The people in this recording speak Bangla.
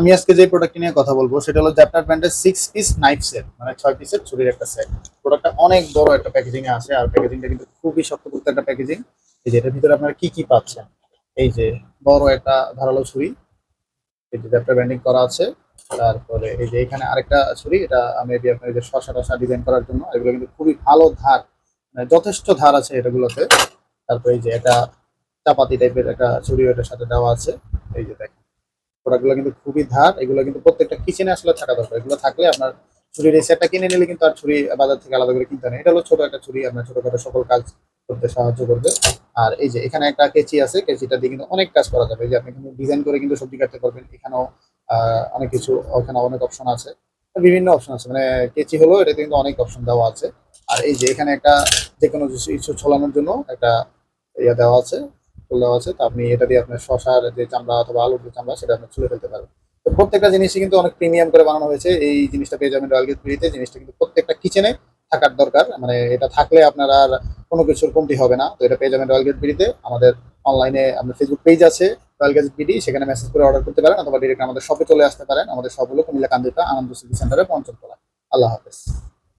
আমি আজকে যে প্রোডাক্ট নিয়ে কথা বলব, সেটা হলো জ্যাপটার ব্র্যান্ডের সিক্স পিস নাইফ সেট মানে ছয় পিসের ছুরির একটা সেট প্রোডাক্টটা অনেক বড় একটা প্যাকেজিং এ আছে, আর প্যাকেজিংটা কিন্তু খুবই শক্তপোক্ত একটা প্যাকেজিং এই যে, এটার ভিতরে আপনারা কি কি পাচ্ছেন? এই যে, বড় একটা ধারালো ছুরি, এই যে জ্যাপটার ব্র্যান্ডিং করা আছে। তারপরে এই যে, এখানে আরেকটা ছুরি, এটা মেবি আপনার যে শশা টশা ডিজাইন করার জন্য, এগুলো কিন্তু খুবই ভালো ধার মানে যথেষ্ট ধার আছে এটাগুলোতে। তারপরে এই যে এটা চাপাতি টাইপের একটা ছুরি এটার সাথে দেওয়া আছে। এই যে দেখেন। প্রোডাক্টগুলো কিন্তু খুবই ধার, এগুলো কিন্তু প্রত্যেকটা কিচেনে আসলে থাকা দরকার। এগুলো থাকলে আপনার ছুরির এই সেটটা কিনে নিলে কিন্তু আর ছুরি বাজার থেকে আলাদা করে কিনতে হয় এটা হলো ছোট একটা ছুরি, আপনার ছোটখাটো সকল কাজ করতে সাহায্য করবে। আর এই যে এখানে একটা কেচি আছে, কেচিটা দিয়ে কিন্তু অনেক কাজ করা যাবে। যে আপনি কিন্তু ডিজাইন করে কিন্তু সবজি কাটতে পারবেন। এখানেও অনেক কিছু, ওখানে অনেক অপশন আছে। বিভিন্ন অপশন আছে। মানে কেচি হলো এটাতে কিন্তু অনেক অপশন দেওয়া আছে। আর এই যে এখানে একটা যে কোনো কিছু ছোলানোর জন্য একটা ইয়ে দেওয়া আছে। দেওয়া আছে, তো আপনি এটা দিয়ে আপনার শশার যে চামড়া অথবা আলুর যে চামড়া, সেটা আপনি ছুলে ফেলতে পারবেন। তো প্রত্যেকটা জিনিসই কিন্তু অনেক প্রিমিয়াম করে বানানো হয়েছে। এই জিনিসটা পেয়ে যাবেন রয়্যাল গেট ফ্রিতে জিনিসটা কিন্তু প্রত্যেকটা কিচেনে থাকার দরকার। মানে এটা থাকলে আপনার আর কোনো কিছুর কমতি হবে না। তো এটা পেয়ে যাবেন রয়্যাল গেট বিডিতে আমাদের অনলাইনে আপনার ফেসবুক পেজ আছে রয়্যাল গেট বিডি সেখানে মেসেজ করে অর্ডার করতে পারেন অথবা ডিরেক্ট আমাদের শপে চলে আসতে পারেন। আমাদের হলো কুমিল্লা কান্দিটা আনন্দ সিটি সেন্টারে পঞ্চমতলা। আল্লাহ হাফেজ।